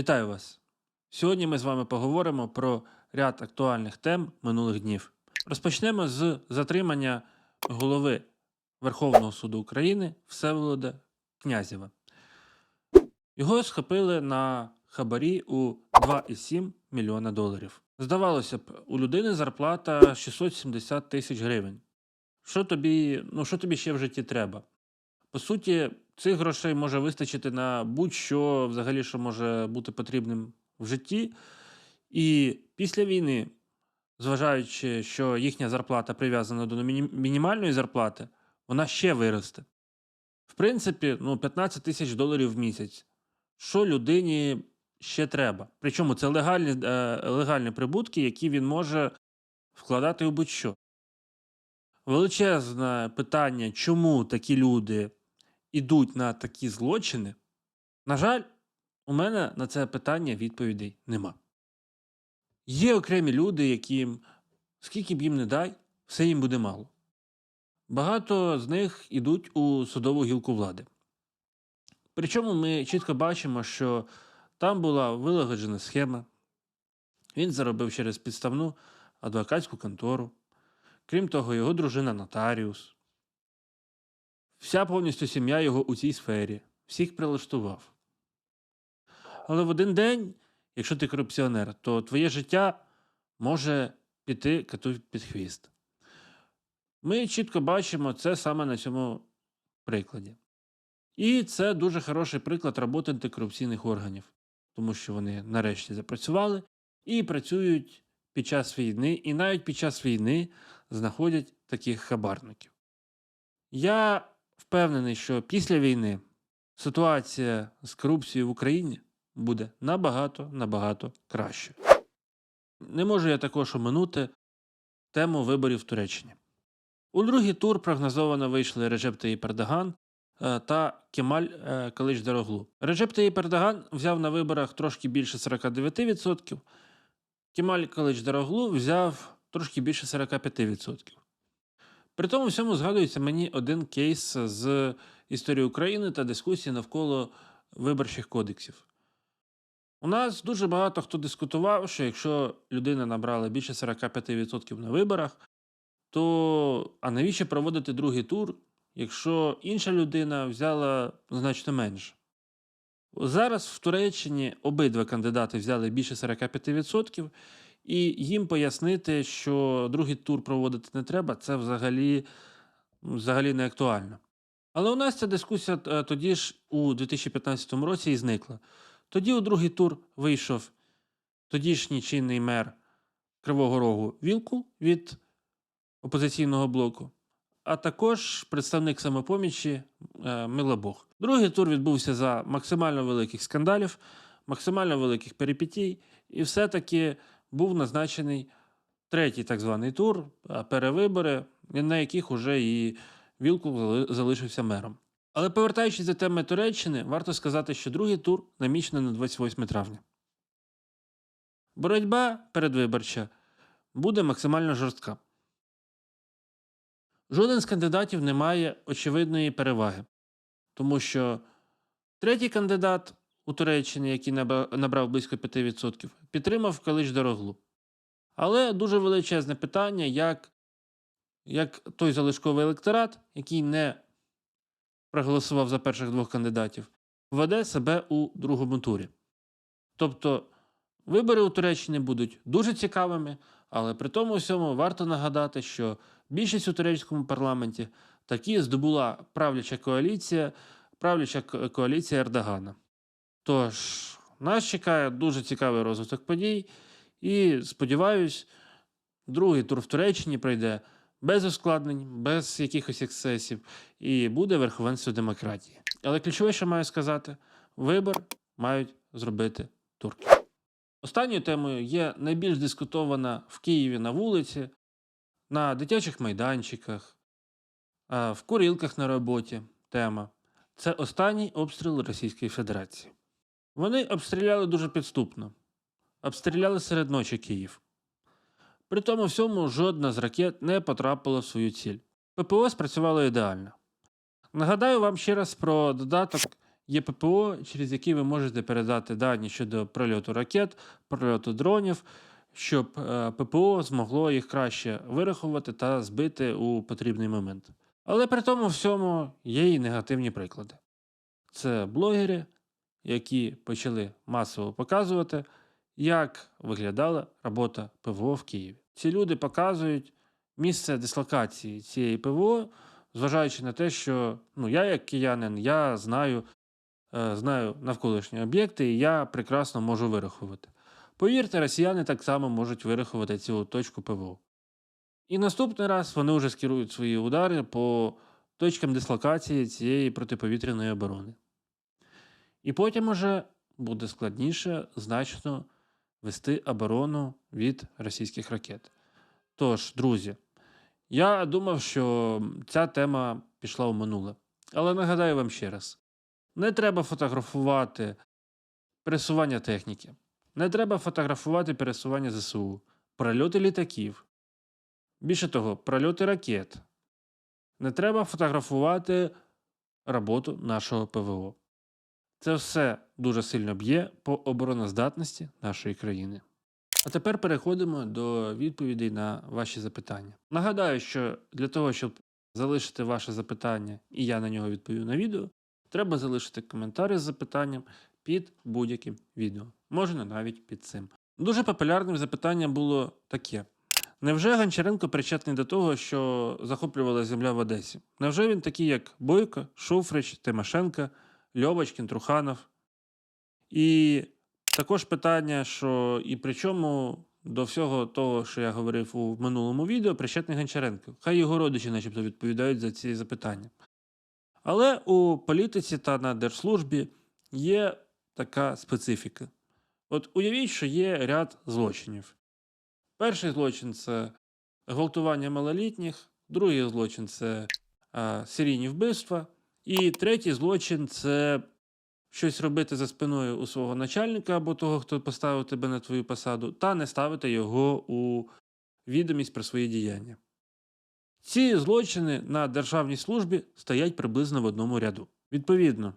Вітаю вас! Сьогодні ми з вами поговоримо про ряд актуальних тем минулих днів. Розпочнемо з затримання голови Верховного суду України Всеволода Князєва. Його схопили на хабарі у 2,7 мільйона доларів. Здавалося б, у людини зарплата 670 тисяч гривень. Що тобі, ну, що тобі ще в житті треба? По суті, цих грошей може вистачити на будь-що взагалі, що може бути потрібним в житті. І після війни, зважаючи, що їхня зарплата прив'язана до мінімальної зарплати, вона ще виросте. В принципі, ну, 15 тисяч доларів в місяць. Що людині ще треба? Причому це легальні, е, легальні прибутки, які він може вкладати у будь-що. Величезне питання, чому такі люди ідуть на такі злочини, на жаль, у мене на це питання відповідей нема. Є окремі люди, яким скільки б їм не дай, все їм буде мало. Багато з них ідуть у судову гілку влади. Причому ми чітко бачимо, що там була вилагоджена схема, він заробив через підставну адвокатську контору. Крім того, його дружина нотаріус. Вся повністю сім'я його у цій сфері, всіх прилаштував. Але в один день, якщо ти корупціонер, то твоє життя може піти коту під хвіст. Ми чітко бачимо це саме на цьому прикладі. І це дуже хороший приклад роботи антикорупційних органів, тому що вони нарешті запрацювали і працюють під час війни, і навіть під час війни знаходять таких хабарників. Я впевнений, що після війни ситуація з корупцією в Україні буде набагато набагато краще. Не можу я також оминути тему виборів в Туреччині. У другий тур прогнозовано вийшли Реджеп Таїп Ердоган е, та Кемаль е, Калич Дороглу. Реджеп Таїп Ердоган взяв на виборах трошки більше 49%, Кемаль Калич Дороглу взяв трошки більше 45%. При тому всьому згадується мені один кейс з історії України та дискусії навколо виборчих кодексів. У нас дуже багато хто дискутував, що якщо людина набрала більше 45% на виборах, то а навіщо проводити другий тур, якщо інша людина взяла значно менше? Зараз в Туреччині обидва кандидати взяли більше 45%, і їм пояснити, що другий тур проводити не треба, це взагалі, взагалі не актуально. Але у нас ця дискусія е, тоді ж у 2015 році і зникла. Тоді у другий тур вийшов тодішній чинний мер Кривого Рогу Вілкул від опозиційного блоку, а також представник самопомічі е, Милобог. Другий тур відбувся за максимально великих скандалів, максимально великих перипетій, і все-таки був назначений третій так званий тур, перевибори, на яких уже і Вілкул залишився мером. Але повертаючись до теми Туреччини, варто сказати, що другий тур намічено на 28 травня. Боротьба передвиборча буде максимально жорстка. Жоден з кандидатів не має очевидної переваги, тому що третій кандидат у Туреччині, який набрав близько 5%, підтримав Калич Дороглу. Але дуже величезне питання, як, як той залишковий електорат, який не проголосував за перших двох кандидатів, веде себе у другому турі. Тобто вибори у Туреччині будуть дуже цікавими, але при тому всьому варто нагадати, що більшість у турецькому парламенті таки здобула правляча коаліція, правляча коаліція Ердогана. Тож, нас чекає дуже цікавий розвиток подій, і сподіваюсь, другий тур в Туреччині пройде без ускладнень, без якихось ексцесів, і буде верховенство демократії. Але ключове, що маю сказати, вибор мають зробити турки. Останньою темою є найбільш дискутована в Києві на вулиці, на дитячих майданчиках, в курілках на роботі тема. Це останній обстріл Російської Федерації. Вони обстріляли дуже підступно, обстріляли серед ночі Київ. При тому всьому жодна з ракет не потрапила в свою ціль. ППО спрацювало ідеально. Нагадаю вам ще раз про додаток є ППО, через які ви можете передати дані щодо прольоту ракет, прольоту дронів, щоб е, ППО змогло їх краще вирахувати та збити у потрібний момент. Але при тому всьому є і негативні приклади. Це блогери, які почали масово показувати, як виглядала робота ПВО в Києві. Ці люди показують місце дислокації цієї ПВО, зважаючи на те, що ну, я, як киянин, я знаю, е, знаю навколишні об'єкти, і я прекрасно можу вирахувати. Повірте, росіяни так само можуть вирахувати цю точку ПВО. І наступний раз вони вже скерують свої удари по точкам дислокації цієї протиповітряної оборони. І потім уже буде складніше значно вести оборону від російських ракет. Тож, друзі, я думав, що ця тема пішла у минуле. Але нагадаю вам ще раз: не треба фотографувати пересування техніки, не треба фотографувати пересування ЗСУ, прольоти літаків. Більше того, прольоти ракет. Не треба фотографувати роботу нашого ПВО. Це все дуже сильно б'є по обороноздатності нашої країни. А тепер переходимо до відповідей на ваші запитання. Нагадаю, що для того, щоб залишити ваше запитання і я на нього відповів на відео, треба залишити коментар із запитанням під будь-яким відео. Можна навіть під цим. Дуже популярним запитанням було таке: Невже Гончаренко причетний до того, що захоплювала земля в Одесі? Невже він такий, як Бойко, Шуфрич, Тимошенко, Льовочкін, Труханов? І також питання, що і при чому до всього того, що я говорив у минулому відео, причетний Гончаренко. Хай його родичі, начебто, відповідають за ці запитання. Але у політиці та на держслужбі є така специфіка. От уявіть, що є ряд злочинів. Перший злочин це гвалтування малолітніх, другий злочин це а, серійні вбивства, і третій злочин це щось робити за спиною у свого начальника або того, хто поставив тебе на твою посаду, та не ставити його у відомість про свої діяння. Ці злочини на державній службі стоять приблизно в одному ряду. Відповідно,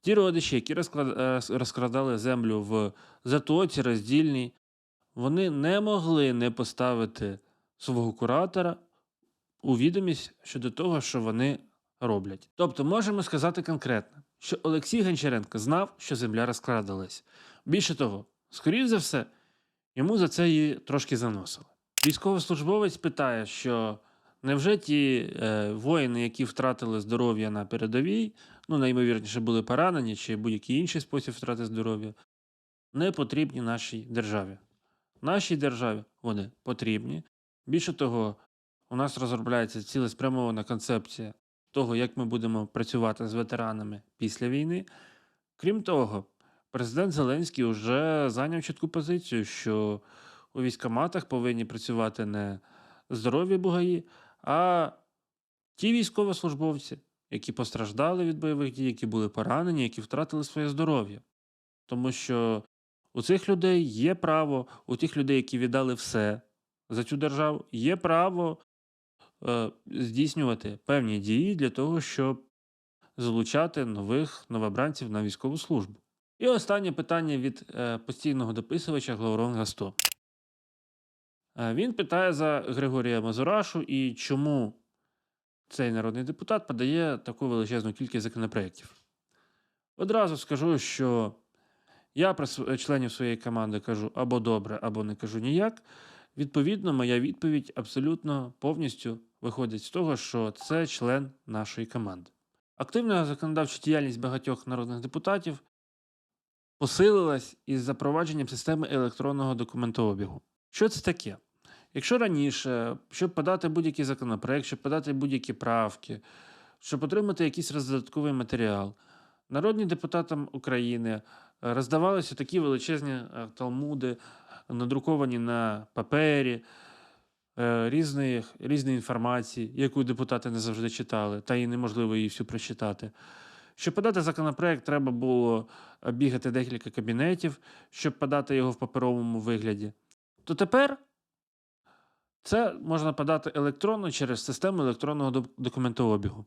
ті родичі, які е, розкрадали землю в затоці, роздільній, вони не могли не поставити свого куратора у відомість щодо того, що вони роблять. Тобто, можемо сказати конкретно, що Олексій Гончаренко знав, що земля розкрадалась. Більше того, скоріш за все, йому за це її трошки заносили. Військовослужбовець питає, що невже ті е, воїни, які втратили здоров'я на передовій, ну наймовірніше були поранені чи будь-який інший спосіб втрати здоров'я, не потрібні нашій державі. Нашій державі вони потрібні. Більше того, у нас розробляється цілеспрямована концепція того, як ми будемо працювати з ветеранами після війни. Крім того, президент Зеленський вже зайняв чітку позицію, що у військоматах повинні працювати не здорові бугаї, а ті військовослужбовці, які постраждали від бойових дій, які були поранені, які втратили своє здоров'я. Тому що у цих людей є право, у тих людей, які віддали все за цю державу, є право е, здійснювати певні дії для того, щоб залучати нових новобранців на військову службу. І останнє питання від е, постійного дописувача Глаурон 100. Е, він питає за Григорія Мазурашу і чому цей народний депутат подає таку величезну кількість законопроєктів. Одразу скажу, що я про членів своєї команди кажу або добре, або не кажу ніяк. Відповідно, моя відповідь абсолютно повністю виходить з того, що це член нашої команди. Активна законодавча діяльність багатьох народних депутатів посилилась із запровадженням системи електронного документообігу. Що це таке? Якщо раніше, щоб подати будь-який законопроект, щоб подати будь-які правки, щоб отримати якийсь роздатковий матеріал, народні депутатам України е, роздавалися такі величезні е, талмуди, надруковані на папері, е, різної, різної інформації, яку депутати не завжди читали, та й неможливо її всю прочитати. Щоб подати законопроект, треба було бігати декілька кабінетів, щоб подати його в паперовому вигляді. То тепер Це можна подати електронно через систему електронного документообігу.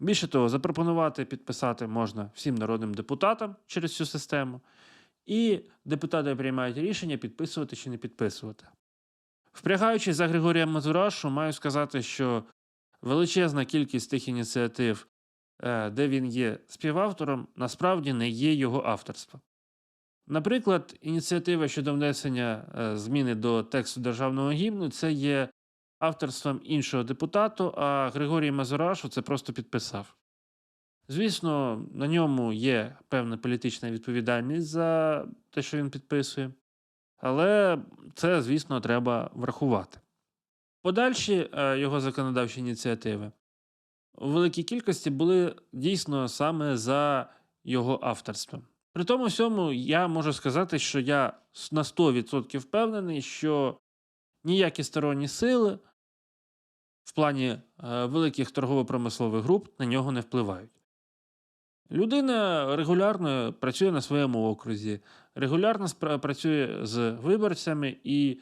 Більше того, запропонувати підписати можна всім народним депутатам через цю систему, і депутати приймають рішення підписувати чи не підписувати. Впрягаючись за Григорія Мазурашу, маю сказати, що величезна кількість тих ініціатив, е, де він є співавтором, насправді не є його авторства. Наприклад, ініціатива щодо внесення е, зміни до тексту державного гімну це є авторством іншого депутату, а Григорій Мазурашу це просто підписав. Звісно, на ньому є певна політична відповідальність за те, що він підписує, але це, звісно, треба врахувати. Подальші е, його законодавчі ініціативи у великій кількості були дійсно саме за його авторством. При тому всьому я можу сказати, що я на 100% впевнений, що ніякі сторонні сили в плані е, великих торгово-промислових груп на нього не впливають. Людина регулярно працює на своєму окрузі, регулярно працює з виборцями і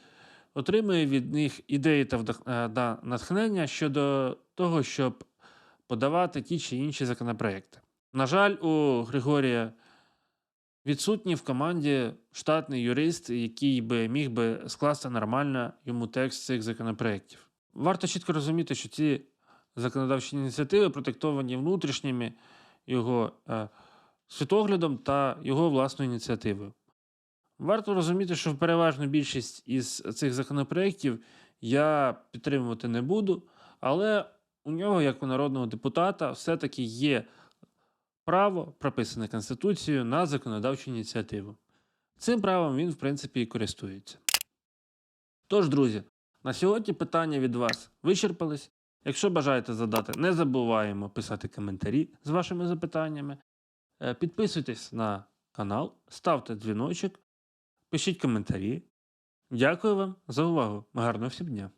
отримує від них ідеї та е, натхнення щодо того, щоб подавати ті чи інші законопроекти. На жаль, у Григорія відсутній в команді штатний юрист, який би міг би скласти нормально йому текст цих законопроєктів. Варто чітко розуміти, що ці законодавчі ініціативи продиктовані внутрішніми його е, світоглядом та його власною ініціативою. Варто розуміти, що в переважну більшість із цих законопроєктів я підтримувати не буду, але у нього, як у народного депутата, все-таки є право, прописане Конституцією, на законодавчу ініціативу. Цим правом він, в принципі, і користується. Тож, друзі, на сьогодні питання від вас вичерпались. Якщо бажаєте задати, не забуваємо писати коментарі з вашими запитаннями. Е, Підписуйтесь на канал, ставте дзвіночок, пишіть коментарі. Дякую вам за увагу. Гарного всім дня!